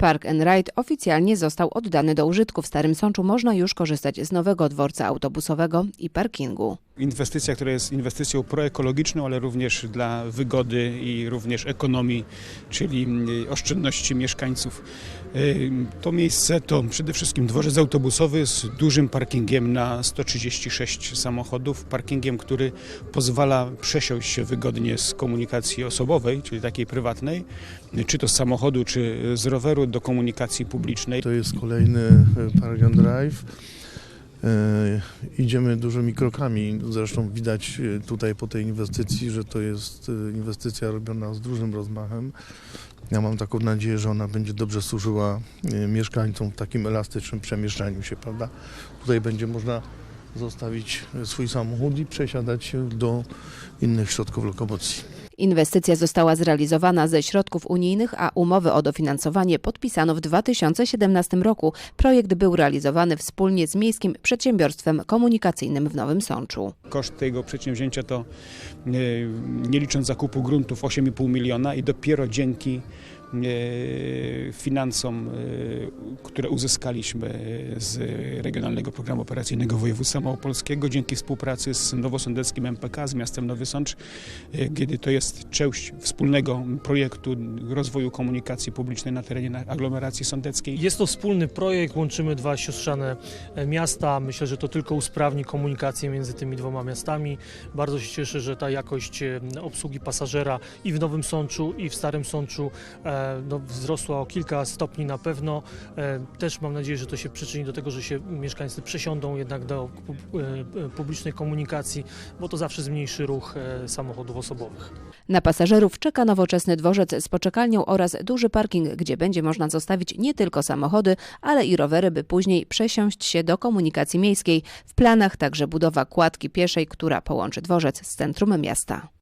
Park and Ride oficjalnie został oddany do użytku. W Starym Sączu można już korzystać z nowego dworca autobusowego i parkingu. Inwestycja, która jest inwestycją proekologiczną, ale również dla wygody i również ekonomii, czyli y, oszczędności mieszkańców. To miejsce to przede wszystkim dworzec autobusowy z dużym parkingiem na 136 samochodów, parkingiem, który pozwala przesiąść się wygodnie z komunikacji osobowej, czyli takiej prywatnej, czy to z samochodu, czy z roweru do komunikacji publicznej. To jest kolejny e, Park Drive. E, Idziemy dużymi krokami. Zresztą widać e, tutaj po tej inwestycji, że to jest e, inwestycja robiona z dużym rozmachem. Ja mam taką nadzieję, że ona będzie dobrze służyła mieszkańcom w takim elastycznym przemieszczaniu się, prawda? Tutaj będzie można zostawić swój samochód i przesiadać się do innych środków lokomocji. Inwestycja została zrealizowana ze środków unijnych, a umowy o dofinansowanie podpisano w 2017 roku. Projekt był realizowany wspólnie z Miejskim Przedsiębiorstwem Komunikacyjnym w Nowym Sączu. Koszt tego przedsięwzięcia to, e, nie licząc zakupu gruntów, 8,5 miliona i dopiero dzięki finansom, e, które uzyskaliśmy z Regionalnego Programu Operacyjnego Województwa Małopolskiego, dzięki współpracy z Nowosądeckim MPK, z miastem Nowy Sącz, e, kiedy to jest część wspólnego projektu rozwoju komunikacji publicznej na terenie aglomeracji sądeckiej. Jest to wspólny projekt, łączymy dwa siostrzane e, miasta. Myślę, że to tylko usprawni komunikację między tymi dwoma miastami. Bardzo się cieszę, że ta jakość e, obsługi pasażera i w Nowym Sączu, i w Starym Sączu e, no, wzrosła o kilka stopni na pewno. E, Też mam nadzieję, że to się przyczyni do tego, że się mieszkańcy przesiądą jednak do e, publicznej komunikacji, bo to zawsze zmniejszy ruch e, samochodów osobowych. Na pasażerów czeka nowoczesny dworzec z poczekalnią oraz duży parking, gdzie będzie można zostawić nie tylko samochody, ale i rowery, by później przesiąść się do komunikacji miejskiej. W planach także budowa kładki pieszej, która połączy dworzec z centrum miasta.